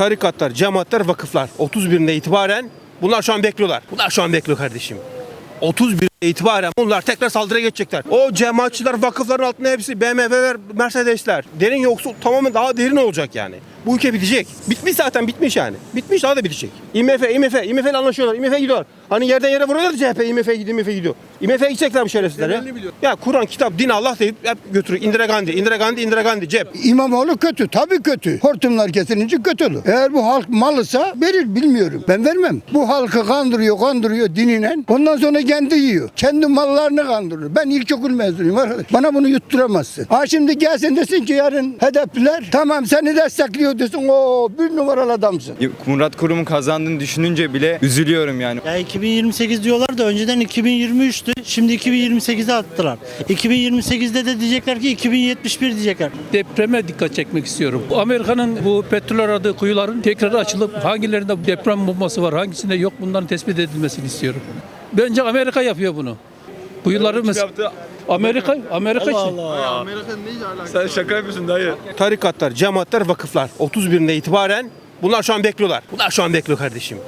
tarikatlar, cemaatler, vakıflar 31'inde itibaren bunlar şu an bekliyorlar. Bunlar şu an bekliyor kardeşim. 31'de itibaren bunlar tekrar saldırıya geçecekler. O cemaatçiler, vakıfların altında hepsi BMW'ler, Mercedesler. Derin yoksul tamamen daha derin olacak yani. Bu ülke bitecek. Bitmiş zaten bitmiş yani. Bitmiş daha da bitecek. IMF, IMF, IMF ile anlaşıyorlar. IMF gidiyor. Hani yerden yere vuruyorlar CHP, IMF gidiyor, IMF gidiyor. IMF gidecekler şerefsizler ya. Ya Kur'an, kitap, din, Allah deyip hep götürüyor. Indira Gandhi, Indira Gandhi, Indira Gandhi, cep. İmamoğlu kötü. Tabii kötü. Hortumlar kesilince kötü olur. Eğer bu halk malısa verir bilmiyorum. Ben vermem. Bu halkı kandırıyor kandırıyor dinine. Ondan sonra kendi yiyor. Kendi mallarını kandırıyor. Ben ilkokul mezunuyum arkadaş. Bana bunu yutturamazsın. Ha şimdi gelsin desin ki yarın hedefler tamam seni destekliyor desin. O bir numaralı adamsın. Murat Kurum'un kazandığını düşününce bile üzülüyorum yani. Ya 2028 diyorlar da önceden 2023'tü. Şimdi 2028'e attılar. 2028'de de diyecekler ki 2071 diyecekler. depreme dikkat çekmek istiyorum. Amerika'nın bu petrol aradığı kuyuların tekrar açılıp hangilerinde deprem bombası var, hangisinde yok bunların tespit edilmesini istiyorum. Bence Amerika yapıyor bunu. Kuyuları mesela Amerika Amerika için. Sen şaka yapıyorsun dayı. tarikatlar, cemaatler, vakıflar 31'inde itibaren bunlar şu an bekliyorlar. Bunlar şu an bekliyor kardeşim.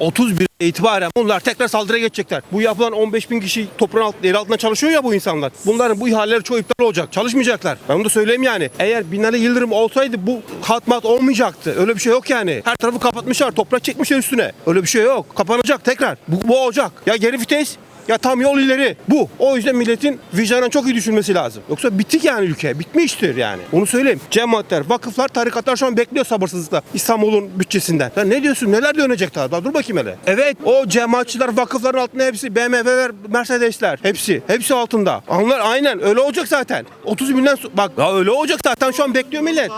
31'de itibaren bunlar tekrar saldırıya geçecekler. Bu yapılan 15 bin kişi toprağın alt, yer altında çalışıyor ya bu insanlar. Bunların bu ihaleleri çoğu iptal olacak. Çalışmayacaklar. Ben onu da söyleyeyim yani. Eğer Binali Yıldırım olsaydı bu katmat olmayacaktı. Öyle bir şey yok yani. Her tarafı kapatmışlar. Toprak çekmişler üstüne. Öyle bir şey yok. Kapanacak tekrar. Bu, bu olacak. Ya geri vites ya tam yol ileri. Bu. O yüzden milletin vicdanen çok iyi düşünmesi lazım. Yoksa bittik yani ülke. Bitmiştir yani. Onu söyleyeyim. Cemaatler, vakıflar, tarikatlar şu an bekliyor sabırsızlıkla İstanbul'un bütçesinden. Ya ne diyorsun? Neler dönecek daha? Daha dur bakayım hele. Evet. O cemaatçiler, vakıfların altında hepsi BMW'ler, Mercedesler. Hepsi. Hepsi altında. Onlar aynen öyle olacak zaten. 30 binden so- bak ya öyle olacak zaten şu an bekliyor millet.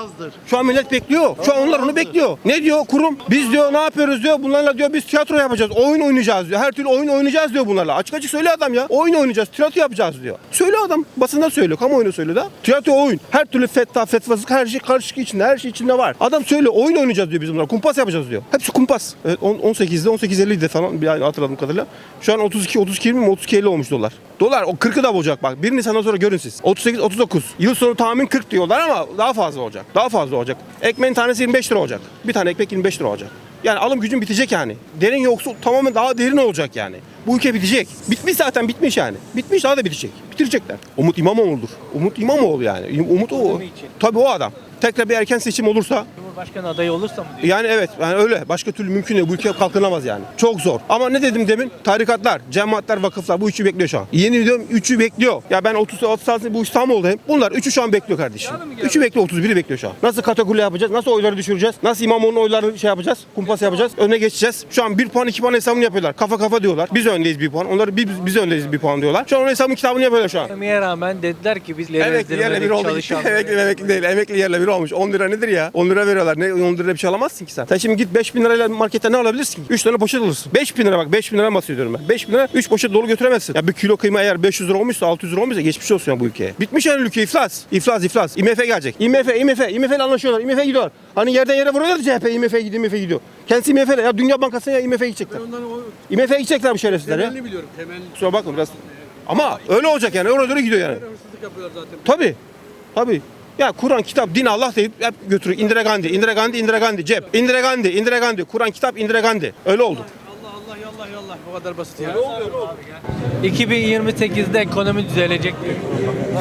Şu an millet bekliyor. Şu an onlar onu bekliyor. Ne diyor kurum? Biz diyor ne yapıyoruz diyor. Bunlarla diyor biz tiyatro yapacağız. Oyun oynayacağız diyor. Her türlü oyun oynayacağız diyor bunlarla. Açık açık söyle adam ya. Oyun oynayacağız. Tiyatro yapacağız diyor. Söyle adam. Basında söylüyor. Kamuoyuna söylüyor da. Tiyatro oyun. Her türlü fetta, fetvasızlık her şey karışık içinde. Her şey içinde var. Adam söylüyor. Oyun oynayacağız diyor biz bunlar. Kumpas yapacağız diyor. Hepsi kumpas. Evet, on- 18'de 18.50'de falan bir ay hatırladığım kadarıyla. Şu an 32 32 20 mi 32 50 olmuş dolar. Dolar o 40'ı da bulacak bak. 1 Nisan'dan sonra görün siz. 38 39. Yıl sonu tahmin 40 diyorlar ama daha fazla olacak. Daha fazla olacak. Ekmeğin tanesi 25 lira olacak. Bir tane ekmek 25 lira olacak. Yani alım gücün bitecek yani. Derin yoksul tamamen daha derin olacak yani. Bu ülke bitecek. Bitmiş zaten bitmiş yani. Bitmiş daha da bitecek. Bitirecekler. Umut İmamoğlu'dur. Umut İmamoğlu yani. Umut o. Tabii o adam. Tekrar bir erken seçim olursa Cumhurbaşkanı adayı olursa mı diyor? yani evet yani öyle. Başka türlü mümkün değil. Bu ülke kalkınamaz yani. Çok zor. Ama ne dedim demin? Tarikatlar, cemaatler, vakıflar bu üçü bekliyor şu an. Yeni diyorum üçü bekliyor. Ya ben 30 30 saat bu İstanbul'dayım. Bunlar üçü şu an bekliyor kardeşim. Üçü bekliyor 31'i bekliyor şu an. Nasıl kategori yapacağız? Nasıl oyları düşüreceğiz? Nasıl İmamoğlu'nun oylarını şey yapacağız? Kumpas yapacağız. Öne geçeceğiz. Şu an 1 puan 2 puan hesabını yapıyorlar. Kafa kafa diyorlar. Biz öndeyiz 1 puan. Onlar biz, biz öndeyiz 1 puan diyorlar. Şu an onun hesabının kitabını yapıyorlar şu an. Ekonomiye rağmen dediler ki biz Emekli yerle bir oldu. çalışan. Emekli, emekli değil. Emekli yerle bir olmuş. 10 lira nedir ya? 10 lira veriyorlar. Ne 10 lira bir şey alamazsın ki sen. Sen şimdi git 5 bin lirayla markette ne alabilirsin ki? 3 tane poşet alırsın. 5 bin lira bak 5 bin lira bahsediyorum ben. 5 bin lira 3 poşet dolu götüremezsin. Ya bir kilo kıyma eğer 500 lira olmuşsa 600 lira olmuşsa geçmiş olsun ya bu ülkeye. Bitmiş yani ülke iflas. İflas iflas. IMF gelecek. IMF IMF IMF ile anlaşıyorlar. IMF gidiyor. Hani yerden yere vuruyorlar CHP IMF gidiyor IMF gidiyor. Kendisi IMF ya Dünya Bankası'na ya IMF'ye gidecekler. IMF'ye gidecekler bu şerefsizler ya. Temelini biliyorum. Temelini. Kusura bakma biraz. Ama öyle olacak yani. Oraya doğru gidiyor yani. Tabii. Tabii. Ya Kur'an, kitap, din, Allah deyip hep götürüyor. Indira Gandhi, Indira Gandhi, Indira Gandhi, cep. Indira Gandhi, Indira Gandhi, Kur'an, kitap, Indira Gandhi. Öyle oldu. Allah Allah bu kadar basit ya. 2028'de ekonomi düzelecek diyor.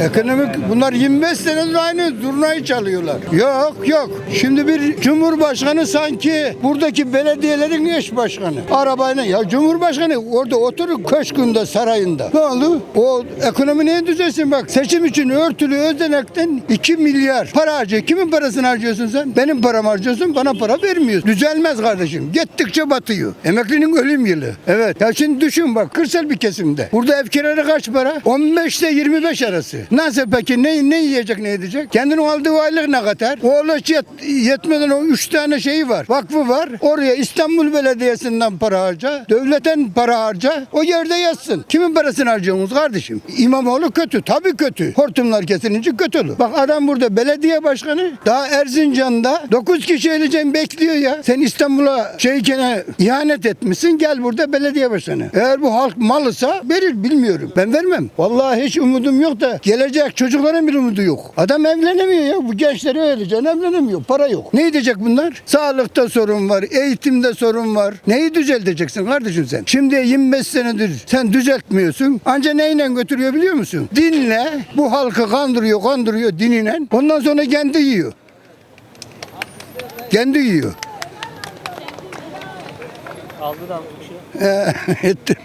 Ekonomik bunlar 25 senedir aynı zurnayı çalıyorlar. Yok yok. Şimdi bir cumhurbaşkanı sanki buradaki belediyelerin eş başkanı. Arabayla ya cumhurbaşkanı orada oturur köşkünde sarayında. Ne oldu? O ekonomi neye düzelsin bak. Seçim için örtülü ödenekten 2 milyar para harcıyor. Kimin parasını harcıyorsun sen? Benim param harcıyorsun bana para vermiyorsun. Düzelmez kardeşim. Gittikçe batıyor. Emeklinin ölüm yılı. Evet. Ya şimdi düşün bak kırsal bir kesimde. Burada ev kiraları kaç para? 15 ile 25 arası. Nasıl peki ne, ne yiyecek ne edecek? Kendinin aldığı aylık ne kadar? O hiç yet, yetmeden o 3 tane şeyi var. Vakfı var. Oraya İstanbul Belediyesi'nden para harca. Devletten para harca. O yerde yatsın. Kimin parasını harcıyorsunuz kardeşim? İmamoğlu kötü. Tabii kötü. Hortumlar kesilince kötü olur. Bak adam burada belediye başkanı daha Erzincan'da 9 kişi eleyeceğim bekliyor ya. Sen İstanbul'a şeykene ihanet etmişsin. Gel burada da belediye başkanı. Eğer bu halk malısa verir bilmiyorum. Ben vermem. Vallahi hiç umudum yok da gelecek çocukların bir umudu yok. Adam evlenemiyor ya. Bu gençleri öylece evlenemiyor. Para yok. Ne edecek bunlar? Sağlıkta sorun var. Eğitimde sorun var. Neyi düzelteceksin kardeşim sen? Şimdi 25 senedir sen düzeltmiyorsun. Anca neyle götürüyor biliyor musun? Dinle bu halkı kandırıyor kandırıyor dinine. Ondan sonra kendi yiyor. Kendi yiyor. Aldı da. ettim.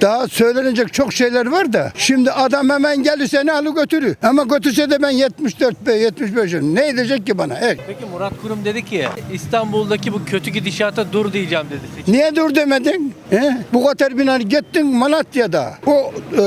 Daha söylenecek çok şeyler var da şimdi adam hemen gelir seni alı götürür. Ama götürse de ben 74 be 75 ne edecek ki bana? Evet. Peki Murat Kurum dedi ki İstanbul'daki bu kötü gidişata dur diyeceğim dedi. Seçim. Niye dur demedin? He? Bu kadar bina gittin Malatya'da, o e,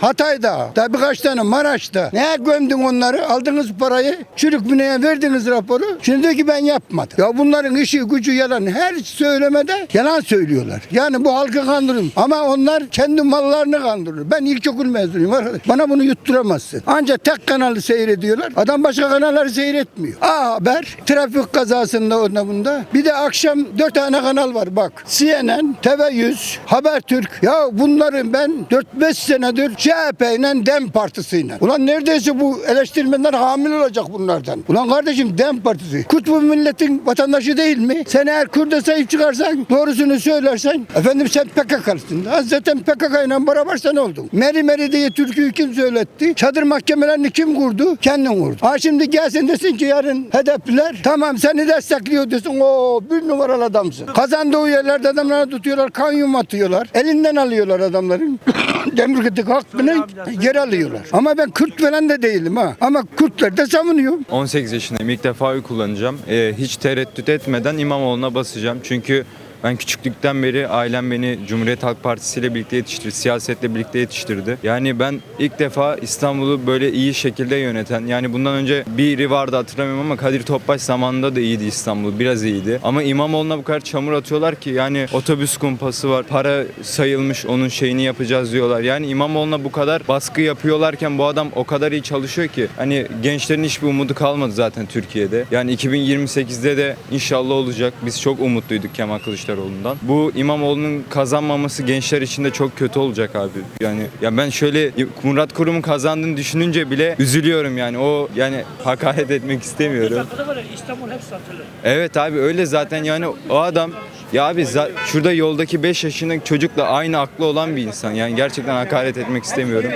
Hatay'da, da birkaç tane Maraş'ta. Neye gömdün onları? Aldınız parayı, çürük bineye verdiniz raporu. Şimdi diyor ki ben yapmadım. Ya bunların işi gücü yalan. Her söylemede yalan söylüyorlar. Yani bu halkı kandırın. Ama onlar kendi mallarını kandırır. Ben ilkokul mezunuyum arkadaş. Bana bunu yutturamazsın. Ancak tek kanalı seyrediyorlar. Adam başka kanalları seyretmiyor. A Haber, trafik kazasında onda bunda. Bir de akşam dört tane kanal var bak. CNN, TV100, Habertürk. Ya bunların ben 4-5 senedir CHP ile DEM partisiyle. Ulan neredeyse bu eleştirmenler hamile olacak bunlardan. Ulan kardeşim DEM partisi. Kutbu milletin vatandaşı değil mi? Sen eğer Kürt'e sahip çıkarsan, doğrusunu söylersen, efendim sen PKK'lısın. Zaten PKK ile beraber ne oldun? Meri Meri diye türküyü kim söyletti? Çadır mahkemelerini kim kurdu? Kendin kurdu. Ha şimdi gelsin desin ki yarın hedefler tamam seni destekliyor desin. O bir numaralı adamsın. Kazandığı yerlerde adamları tutuyorlar, kanyum atıyorlar. Elinden alıyorlar adamların. Demir kıtık hakkını geri alıyorlar. Ama ben Kürt falan da değilim ha. Ama Kürtler de savunuyorum. 18 yaşındayım. İlk defa oy kullanacağım. Ee, hiç tereddüt etmeden İmamoğlu'na basacağım. Çünkü ben küçüklükten beri ailem beni Cumhuriyet Halk Partisi ile birlikte yetiştirdi. Siyasetle birlikte yetiştirdi. Yani ben ilk defa İstanbul'u böyle iyi şekilde yöneten yani bundan önce biri vardı hatırlamıyorum ama Kadir Topbaş zamanında da iyiydi İstanbul. Biraz iyiydi. Ama İmamoğlu'na bu kadar çamur atıyorlar ki yani otobüs kumpası var. Para sayılmış onun şeyini yapacağız diyorlar. Yani İmamoğlu'na bu kadar baskı yapıyorlarken bu adam o kadar iyi çalışıyor ki hani gençlerin hiçbir umudu kalmadı zaten Türkiye'de. Yani 2028'de de inşallah olacak. Biz çok umutluyduk Kemal Kılıçdaroğlu'ndan. Bu İmamoğlu'nun kazanmaması gençler için de çok kötü olacak abi. Yani ya ben şöyle Murat Kurum'un kazandığını düşününce bile üzülüyorum yani. O yani hakaret etmek istemiyorum. İstanbul hep satılır. Evet abi öyle zaten yani o adam ya abi şurada yoldaki 5 yaşındaki çocukla aynı aklı olan bir insan. Yani gerçekten hakaret etmek istemiyorum.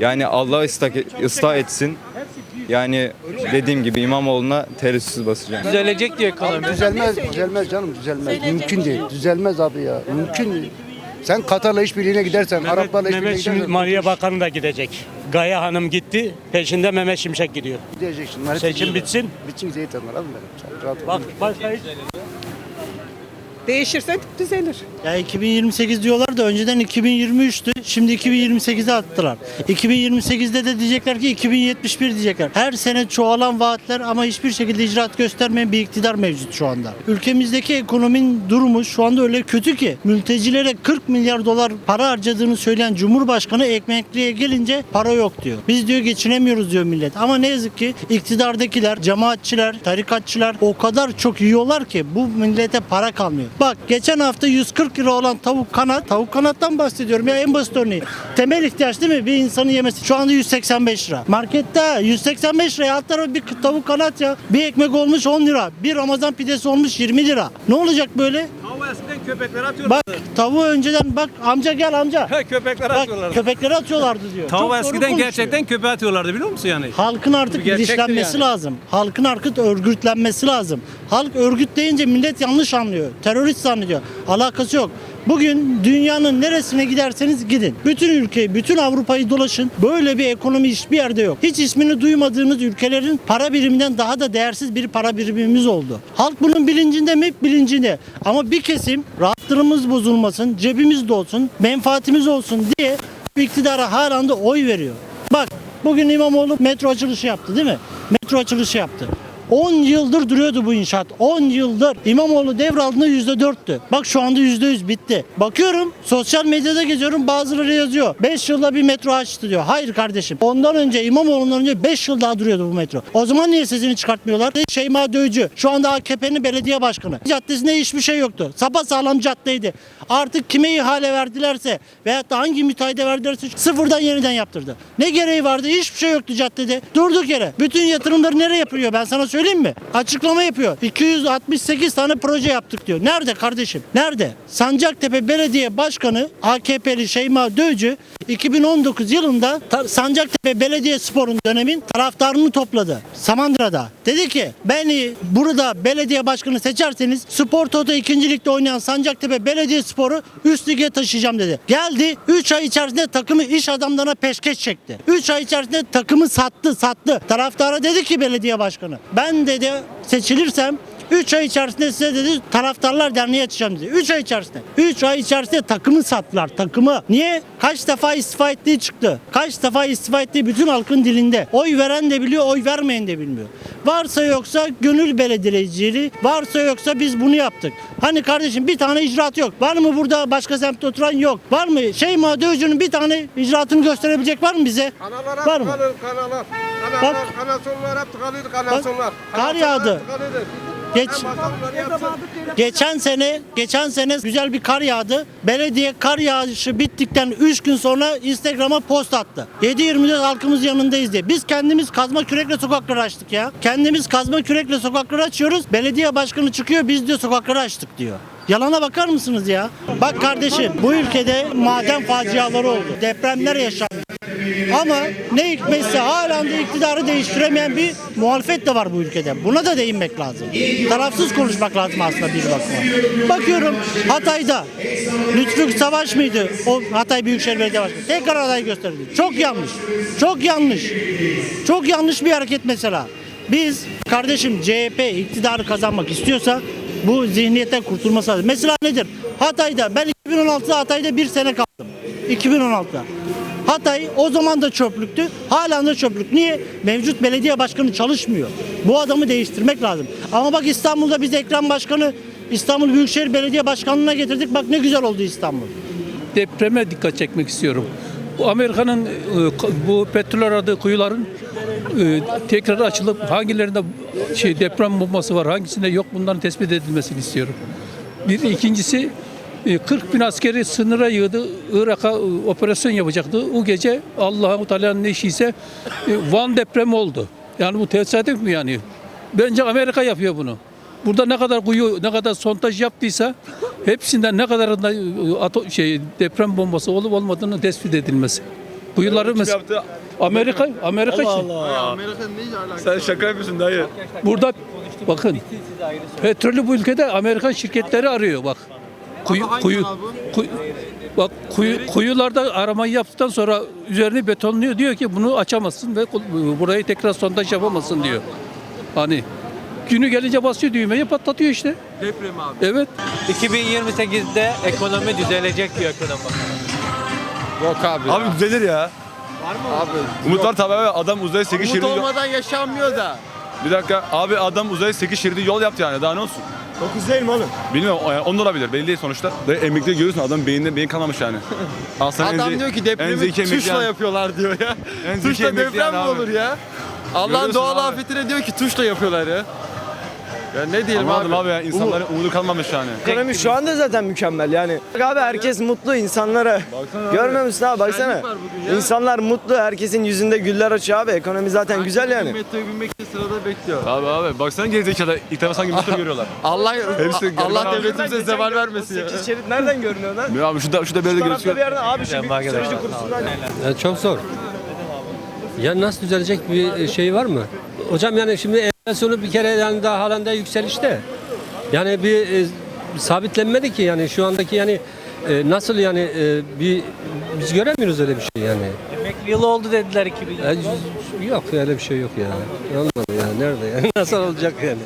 Yani Allah ıslah etsin. Yani dediğim gibi İmamoğlu'na terörsüz basacağım. Düzelecek diyor ekonomi. Düzelmez, düzelmez canım düzelmez. Mümkün değil. Düzelmez abi ya. Mümkün değil. Sen Katar'la işbirliğine gidersen, Araplarla işbirliğine Mehmet Şimdi gidersen Maliye Bakanı da gidecek. Gaye Hanım gitti. Peşinde Mehmet Şimşek gidiyor. gidecek şimdi. Hep Seçim bitsin. Bitsin zeytinler abi benim. Sen rahat ol. Bak başka hiç Değişirse düzelir. Ya 2028 diyorlar da önceden 2023'tü. Şimdi 2028'e attılar. 2028'de de diyecekler ki 2071 diyecekler. Her sene çoğalan vaatler ama hiçbir şekilde icraat göstermeyen bir iktidar mevcut şu anda. Ülkemizdeki ekonominin durumu şu anda öyle kötü ki mültecilere 40 milyar dolar para harcadığını söyleyen Cumhurbaşkanı ekmekliğe gelince para yok diyor. Biz diyor geçinemiyoruz diyor millet. Ama ne yazık ki iktidardakiler, cemaatçiler, tarikatçılar o kadar çok yiyorlar ki bu millete para kalmıyor. Bak geçen hafta 140 lira olan tavuk kanat, tavuk kanattan bahsediyorum ya en basit örneği. Temel ihtiyaç değil mi? Bir insanın yemesi. Şu anda 185 lira. Markette 185 liraya alt tarafı bir tavuk kanat ya. Bir ekmek olmuş 10 lira. Bir Ramazan pidesi olmuş 20 lira. Ne olacak böyle? Köpeklere atıyorlar. Bak tavuğu önceden bak amca gel amca. köpeklere Bak köpekleri atıyorlardı diyor. Çok doğru eskiden konuşuyor. gerçekten köpeğe atıyorlardı biliyor musun yani? Halkın artık Bu gerçektir bilinçlenmesi yani. lazım. Halkın artık örgütlenmesi lazım. Halk örgütleyince millet yanlış anlıyor. Terörist zannediyor. Alakası yok. Bugün dünyanın neresine giderseniz gidin. Bütün ülkeyi, bütün Avrupa'yı dolaşın. Böyle bir ekonomi hiçbir yerde yok. Hiç ismini duymadığınız ülkelerin para biriminden daha da değersiz bir para birimimiz oldu. Halk bunun bilincinde mi? Bilincinde. Ama bir kesim rahatlığımız bozulmasın, cebimiz dolsun, menfaatimiz olsun diye iktidara hala da oy veriyor. Bak bugün İmamoğlu metro açılışı yaptı değil mi? Metro açılışı yaptı. 10 yıldır duruyordu bu inşaat. 10 yıldır. İmamoğlu devraldığında %4'tü. Bak şu anda %100 bitti. Bakıyorum sosyal medyada geziyorum bazıları yazıyor. 5 yılda bir metro açtı diyor. Hayır kardeşim. Ondan önce İmamoğlu'ndan önce 5 yıl daha duruyordu bu metro. O zaman niye sesini çıkartmıyorlar? Şeyma Dövücü. Şu anda AKP'nin belediye başkanı. Caddesinde hiçbir şey yoktu. Sapa sağlam caddeydi. Artık kime ihale verdilerse veyahut da hangi müteahhide verdilerse sıfırdan yeniden yaptırdı. Ne gereği vardı? Hiçbir şey yoktu caddede. Durduk yere. Bütün yatırımları nereye yapıyor ben sana söyleyeyim mi? Açıklama yapıyor. 268 tane proje yaptık diyor. Nerede kardeşim? Nerede? Sancaktepe Belediye Başkanı AKP'li Şeyma Dövcü 2019 yılında Sancaktepe Belediye Spor'un dönemin taraftarını topladı. Samandıra'da. Dedi ki beni burada belediye başkanı seçerseniz Spor Toto 2. Lig'de oynayan Sancaktepe Belediye Spor'u üst lige taşıyacağım dedi. Geldi 3 ay içerisinde takımı iş adamlarına peşkeş çekti. 3 ay içerisinde takımı sattı sattı. Taraftara dedi ki belediye başkanı ben dedi seçilirsem 3 ay içerisinde size dedi taraftarlar derneği açacağım dedi. 3 ay içerisinde. 3 ay içerisinde takımı sattılar takımı. Niye? Kaç defa istifa ettiği çıktı. Kaç defa istifa ettiği bütün halkın dilinde. Oy veren de biliyor, oy vermeyen de bilmiyor. Varsa yoksa gönül belediyeciliği, varsa yoksa biz bunu yaptık. Hani kardeşim bir tane icraat yok. Var mı burada başka semtte oturan yok. Var mı? Şey Dövücü'nün bir tane icraatını gösterebilecek var mı bize? var mı? Kanallar. Bak. Kanal sonlar hep tıkalıydı kanal Bak, kar yağdı. Geç, geçen sene geçen sene güzel bir kar yağdı. Belediye kar yağışı bittikten 3 gün sonra Instagram'a post attı. 7-24 halkımız yanındayız diye. Biz kendimiz kazma kürekle sokakları açtık ya. Kendimiz kazma kürekle sokakları açıyoruz. Belediye başkanı çıkıyor biz diyor sokakları açtık diyor. Yalana bakar mısınız ya? Bak kardeşim bu ülkede maden faciaları oldu. Depremler yaşandı. Ama ne hikmetse halen de iktidarı değiştiremeyen bir muhalefet de var bu ülkede. Buna da değinmek lazım. Tarafsız konuşmak lazım aslında bir bakıma. Bakıyorum Hatay'da Lütfü Savaş mıydı? O Hatay Büyükşehir Belediye Başkanı. Tekrar aday gösterildi. Çok yanlış. Çok yanlış. Çok yanlış bir hareket mesela. Biz kardeşim CHP iktidarı kazanmak istiyorsa bu zihniyetten kurtulması lazım. Mesela nedir? Hatay'da ben 2016'da Hatay'da bir sene kaldım. 2016'da. Hatay o zaman da çöplüktü. Hala da çöplük. Niye? Mevcut belediye başkanı çalışmıyor. Bu adamı değiştirmek lazım. Ama bak İstanbul'da biz Ekrem Başkanı İstanbul Büyükşehir Belediye Başkanlığı'na getirdik. Bak ne güzel oldu İstanbul. depreme dikkat çekmek istiyorum. Bu Amerika'nın e, bu petrol aradığı kuyuların e, tekrar açılıp hangilerinde şey deprem bombası var, hangisinde yok bunların tespit edilmesini istiyorum. Bir ikincisi 40 bin askeri sınıra yığdı. Irak'a e, operasyon yapacaktı. O gece Allah'ın Teala'nın işiyse e, Van depremi oldu. Yani bu tesadüf mü yani? Bence Amerika yapıyor bunu. Burada ne kadar kuyu, ne kadar sontaj yaptıysa hepsinden ne kadarında e, ato, şey deprem bombası olup olmadığını tespit edilmesi. Kuyuları mesela Amerika Amerika için. Sen şaka yapıyorsun dayı. Burada bakın petrolü bu ülkede Amerikan şirketleri arıyor bak. Kuyu, kuyu, kuyu- bak kuyu, kuyularda aramayı yaptıktan sonra üzerini betonluyor diyor ki bunu açamazsın ve kul- burayı tekrar sondaj yapamazsın diyor. Hani günü gelince basıyor düğmeyi patlatıyor işte. Deprem abi. Evet. 2028'de ekonomi düzelecek diyor ekonomi. Yok abi. Abi düzelir ya. Var mı? Abi. Umut var tabii abi. Adam uzaya 8 Umut şeridi... olmadan yaşanmıyor da. Bir dakika. Abi adam uzaya 8 şeridi yol yaptı yani. Daha ne olsun? 9 değil mi oğlum? Bilmiyorum. Yani 10 da olabilir. Belli değil sonuçta. Dayı emekli görüyorsun adam beyninde beyin kalmamış yani. Aslında en Adam ze- diyor ki en depremi zeki emekli tuşla yani. yapıyorlar diyor ya. En zeki tuşla emekli deprem yani mi abi. olur ya? Allah'ın Görüyorsun doğal abi. afetine diyor ki tuşla yapıyorlar ya. Ya ne diyelim Anladım abi? abi ya. İnsanların umudu kalmamış yani. Ekonomi şu anda zaten mükemmel yani. Abi herkes mutlu insanlara. Görmüyor musun abi baksana. Şenlik var bugün ya. İnsanlar mutlu herkesin yüzünde güller açıyor abi. Ekonomi zaten güzel yani. Metroya binmek için sırada bekliyor. Abi abi baksana gerizekalı ilk defa sanki mutlu görüyorlar. Allah Hepsi Allah abi. devletimize zeval vermesin ya. şerit nereden görünüyor lan? Ya abi şurada şurada böyle Tarafta bir yerden abi şu bir sürücü kursundan. çok zor. Ya nasıl düzelecek bir şey var mı? Hocam yani şimdi enflasyonu bir kere yani daha halen de yükselişte. Yani bir e, sabitlenmedi ki yani şu andaki yani e, nasıl yani e, bir biz göremiyoruz öyle bir şey yani. Emekli yılı oldu dediler 2000. E, yok öyle bir şey yok ya. Olmadı ya. Nerede yani? Nasıl olacak yani?